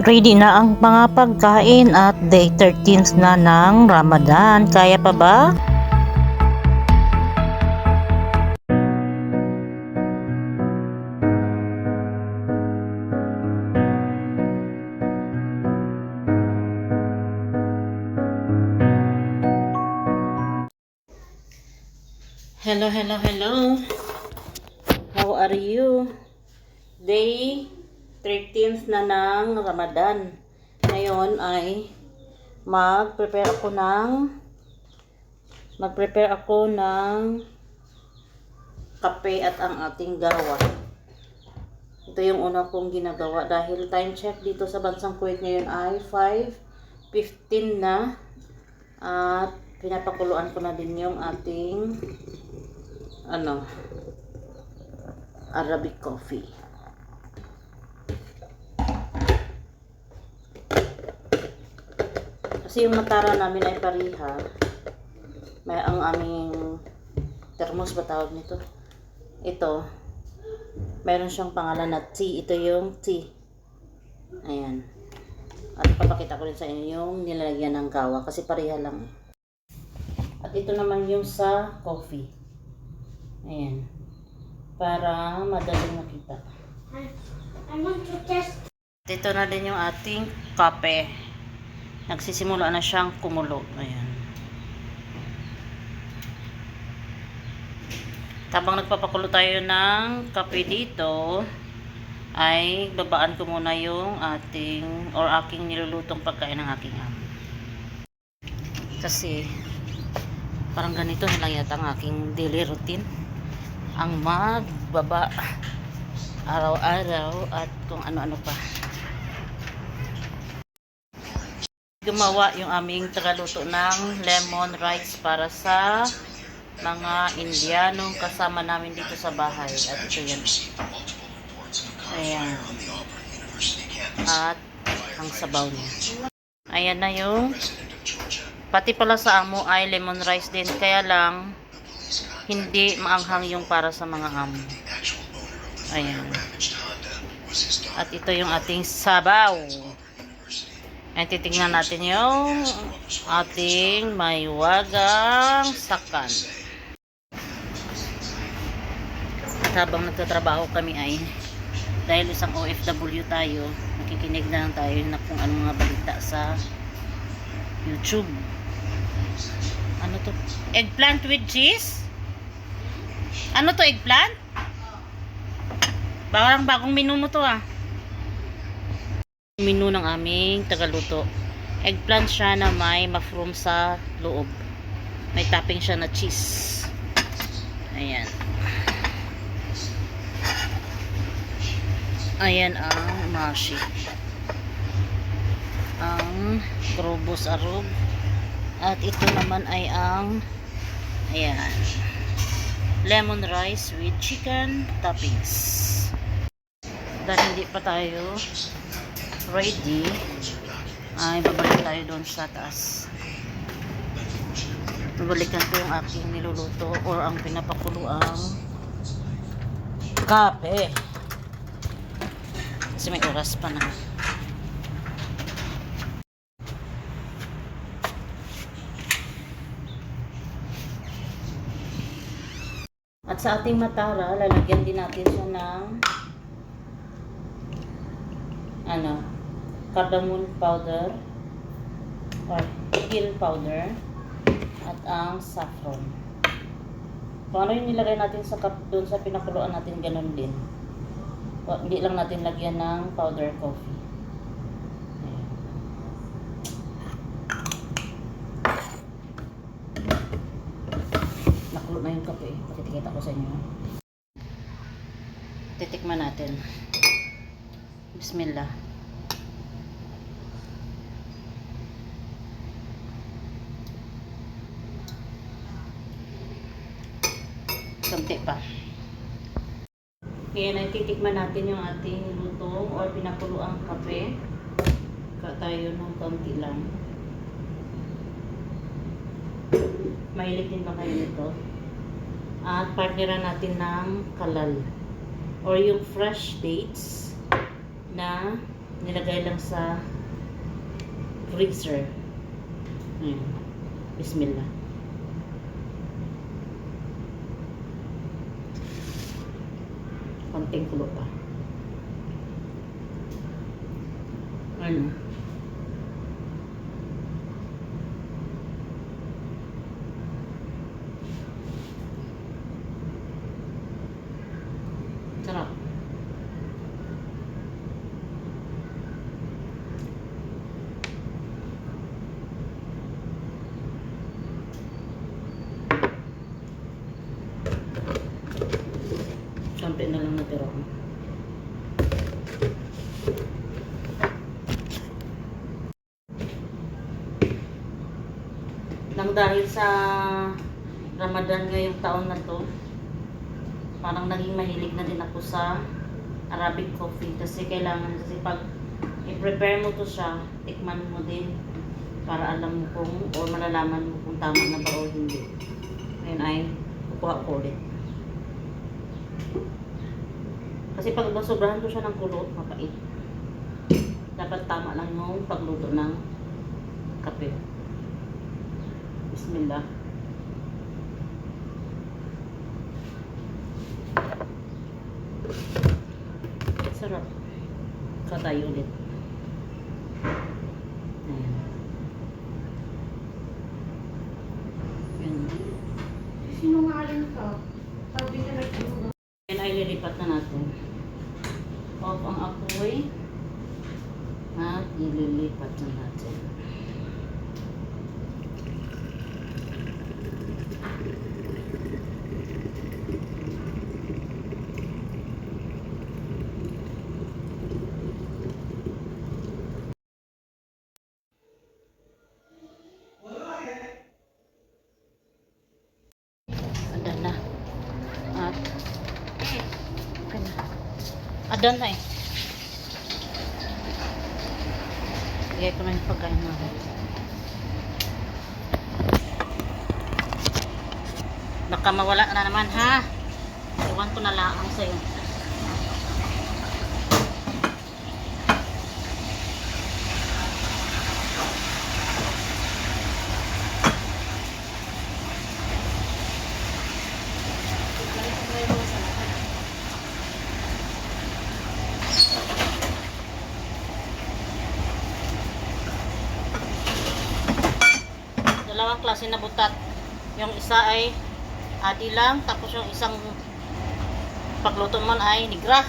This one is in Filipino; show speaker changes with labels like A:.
A: Ready na ang mga pagkain at day 13 na ng Ramadan. Kaya pa ba? Hello, hello, hello. How are you? Day 13th na ng Ramadan. Ngayon ay mag-prepare ako ng mag-prepare ako ng kape at ang ating gawa. Ito yung una kong ginagawa dahil time check dito sa bansang Kuwait ngayon ay 5.15 na at pinapakuluan ko na din yung ating ano Arabic coffee. Kasi yung matara namin ay pariha. May ang aming thermos ba tawag nito? Ito. Meron siyang pangalan na tea. Ito yung tea. Ayan. At papakita ko rin sa inyo yung nilalagyan ng gawa kasi pareha lang. At ito naman yung sa coffee. Ayan. Para madaling makita.
B: I want to test.
A: Ito na din yung ating kape. Nagsisimula na siyang kumulo. Ayan. Habang nagpapakulo tayo ng kape dito, ay babaan ko muna yung ating or aking nilulutong pagkain ng aking amo. Kasi parang ganito na lang yata ang aking daily routine. Ang magbaba araw-araw at kung ano-ano pa. Gumawa yung aming tagaluto ng lemon rice para sa mga Indianong kasama namin dito sa bahay. At ito yan. Ayan. At ang sabaw niya. Ayan na yung pati pala sa amo ay lemon rice din. Kaya lang hindi maanghang yung para sa mga amo. Ayan. At ito yung ating sabaw. Ayan, titingnan natin yung ating maywagang sakan. At habang nagtatrabaho kami ay dahil isang OFW tayo, nakikinig na lang tayo na kung anong mga balita sa YouTube. Ano to? Eggplant with cheese? Ano to, eggplant? Parang bagong menu mo to ah. Menu ng aming tagaluto. Eggplant siya na may mushroom sa loob. May topping siya na cheese. Ayan. Ayan ang mashi. Ang krobos arog. At ito naman ay ang ayan. Lemon rice with chicken toppings dahil hindi pa tayo ready. Ay babalik tayo doon sa taas. Babalikan ko yung aking niluluto or ang pinapakuluang kape. Kasi may oras pa na. At sa ating matara lalagyan din natin siya ng ano, cardamom powder or hill powder at ang saffron. Kung ano yung nilagay natin sa cup doon sa pinakuluan natin, ganun din. O, hindi lang natin lagyan ng powder coffee. Nakulo na yung kape. Pakitikita ko sa inyo. Titikman natin. Bismillah. Kunti pa. Kaya natitikman natin yung ating lutong or pinakuluang kape. Ka tayo ng konti lang. Mahilig din ba kayo nito? At partneran natin ng kalal or yung fresh dates na Nilagay lang sa freezer. Ayan. Bismillah. Konting kulo pa. Ano? Sarap. Konti na lang natira ko. Nang dahil sa Ramadan ngayong taon na to, parang naging mahilig na din ako sa Arabic coffee kasi kailangan kasi pag i-prepare mo to siya, tikman mo din para alam mo kung or malalaman mo kung tama na ba o hindi. Ngayon ay kukuha ko ulit. Kasi pag sobrahan ko siya ng kulot, mapait. Dapat tama lang yung pagluto ng kape. Bismillah. Sarap. Katay ulit. Ayan. Ayan.
B: Sinungaling ka. Sabi ka nagtulog.
A: Yan ay lilipat na natin. Off ang apoy. At ililipat na natin. Adan na. At Okay na. Adan na eh. Bigay ko na yung pagkain namin. Baka mawala na naman ha. Iwan ko na lang sa'yo. Klase na butat. Yung isa ay adi lang, tapos yung isang pagluto mo ay nigra.